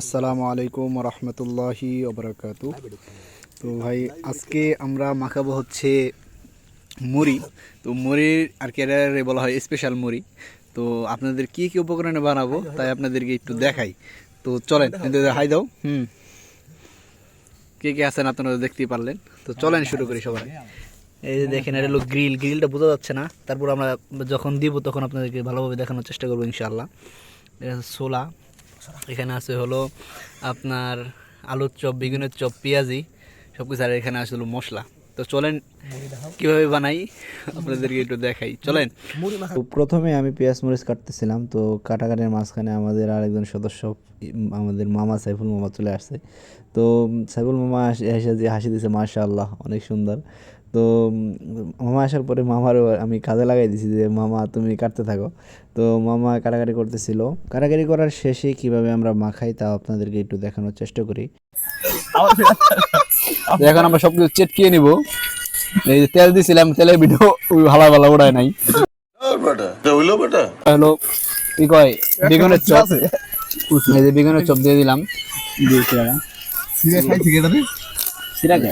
আসসালামু আলাইকুম রহমতুল্লাহি তো ভাই, আজকে আমরা মাখাবো হচ্ছে মুড়ি। তো মুড়ির আর কি বলা হয় স্পেশাল মুড়ি। তো আপনাদের কি কি উপকরণে বানাবো তাই আপনাদেরকে একটু দেখাই। তো চলেন হাই দাও। হুম। কে কে আছেন আপনারা দেখতেই পারলেন। তো চলেন শুরু করি সবাই। এই যে দেখেন, এটা হলো গ্রিল। গ্রিলটা বোঝা যাচ্ছে না। তারপর আমরা যখন দিব তখন আপনাদেরকে ভালোভাবে দেখানোর চেষ্টা করব ইনশাআল্লাহ। এটা ছোলা। এখানে আছে হলো আপনার আলুর চপ বেগুনের চপ পেঁয়াজি সব কিছু আর এখানে আছে হলো মশলা। তো চলেন কীভাবে বানাই আপনাদেরকে একটু দেখাই। চলেন। প্রথমে আমি পেঁয়াজ মরিচ কাটতেছিলাম তো কাটাকাটির মাঝখানে আমাদের আরেকজন সদস্য আমাদের মামা সাইফুল মামা চলে আসছে। তো সাইফুল মামা এসে এসে যে হাসি দিছে মাশা আল্লাহ অনেক সুন্দর। তো মামা আসার পরে মামারও আমি কাজে লাগাই দিছি যে মামা তুমি কাটতে থাকো। তো মামা কাটাকাটি করতেছিল। কাটাকাটি করার শেষে কীভাবে আমরা মাখাই তা আপনাদেরকে একটু দেখানোর চেষ্টা করি। এখন আমরা সবকিছু চেটকিয়ে নিব। এই যে তেল দিছিলাম তেলের ভিডিও ভালো ভালো ওড়ায় নাই। হলো কি কয়? বেগুনের চপ। এই যে বেগুনের চপ দিয়ে দিলাম। দিয়েছি দাদা।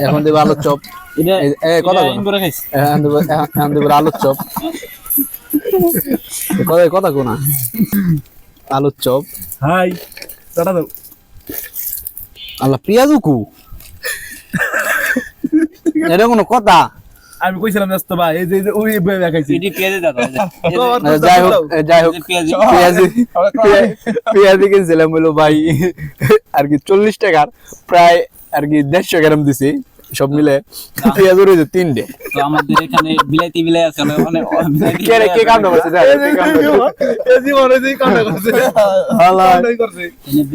এখন দেবো আলুর চপ। কথা এখন দেবো আলুর চপ। কথা কথা কোনা আলুর চপ। হাই টাটা দাও। আল্লাহ পেঁয়াজু কু? এটা কোনো কথা? আমি কইছিলাম ব্যস্ত ভাই এই যে ওই বই দেখাইছি। যাই হোক যাই হোক পেঁয়াজি পেঁয়াজি কিনছিলাম বলো ভাই আর কি চল্লিশ টাকার প্রায় আর কি দেড়শো গ্রাম দিছি সব মিলে পেঁয়াজ রয়েছে তিনটে। তো আমাদের এখানে বিলাইতি বিলাই আছে না, ওখানে বিলাইতি কে রে, করছে? জীবনে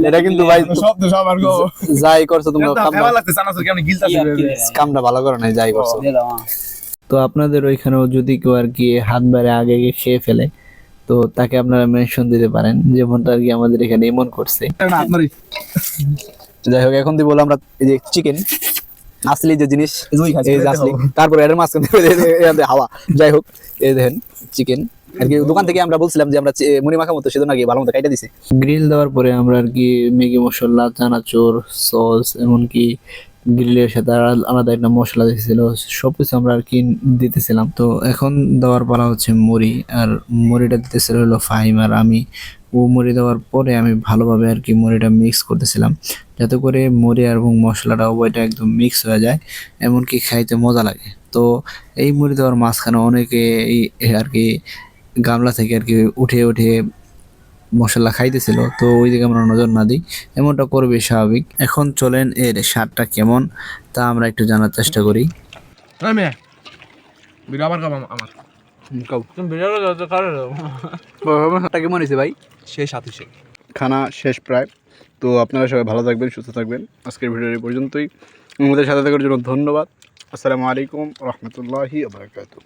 এটা কিন্তু ভাই শব্দ সবার গো। যাই করছ তোমরা চানাচুর কেমন গিলতাছে? কামটা ভালো করে নাই যাই করছ। তো আপনাদের ওইখানেও যদি কেউ আর কি হাত বাড়ে আগে আগে খেয়ে ফেলে তো তাকে আপনারা মেনশন দিতে পারেন। যেমনটা আর কি আমাদের এখানে এমন করছে। না আপনারই। যাই হোক এখন বললাম আমরা এই যে চিকেন আসলি যে জিনিস আসলি তারপরে এর মাঝখানে হাওয়া। যাই হোক এই দেখেন চিকেন আর কি দোকান থেকে আমরা বলছিলাম যে আমরা মুড়ি মাখা মতো সেজন্য আর কি ভালো মতো কাইটা দিছে। গ্রিল দেওয়ার পরে আমরা আর কি ম্যাগি মশলা চানাচুর সস এমনকি গ্রিলের সাথে আলাদা একটা মশলা দিয়েছিল সবকিছু আমরা আর কি দিতেছিলাম। তো এখন দেওয়ার পালা হচ্ছে মুড়ি আর মুড়িটা দিতেছিল হলো ফাহিম আর আমি। ও মুড়ি দেওয়ার পরে আমি ভালোভাবে আর কি মুড়িটা মিক্স করতেছিলাম। যাতে করে মুড়ি আর এবং মশলাটা উভয়টা একদম মিক্স হয়ে যায়, এমনকি খাইতে মজা লাগে। তো এই মুড়ি দেওয়ার মাঝখানে অনেকে এই আর কি গামলা থেকে আর কি উঠে উঠে মশলা খাইতেছিল। তো ওই দিকে আমরা নজর না দিই, এমনটা করবে স্বাভাবিক। এখন চলেন এর স্বাদটা কেমন, তা আমরা একটু জানার চেষ্টা করি। কাম আমার। কেমন হয়েছে ভাই শেষ আতিশে খানা শেষ প্রায়। তো আপনারা সবাই ভালো থাকবেন সুস্থ থাকবেন। আজকের ভিডিও পর্যন্তই। আমাদের সাথে থাকার জন্য ধন্যবাদ। আসসালামু আলাইকুম রহমতুল্লাহি আবরাকাতু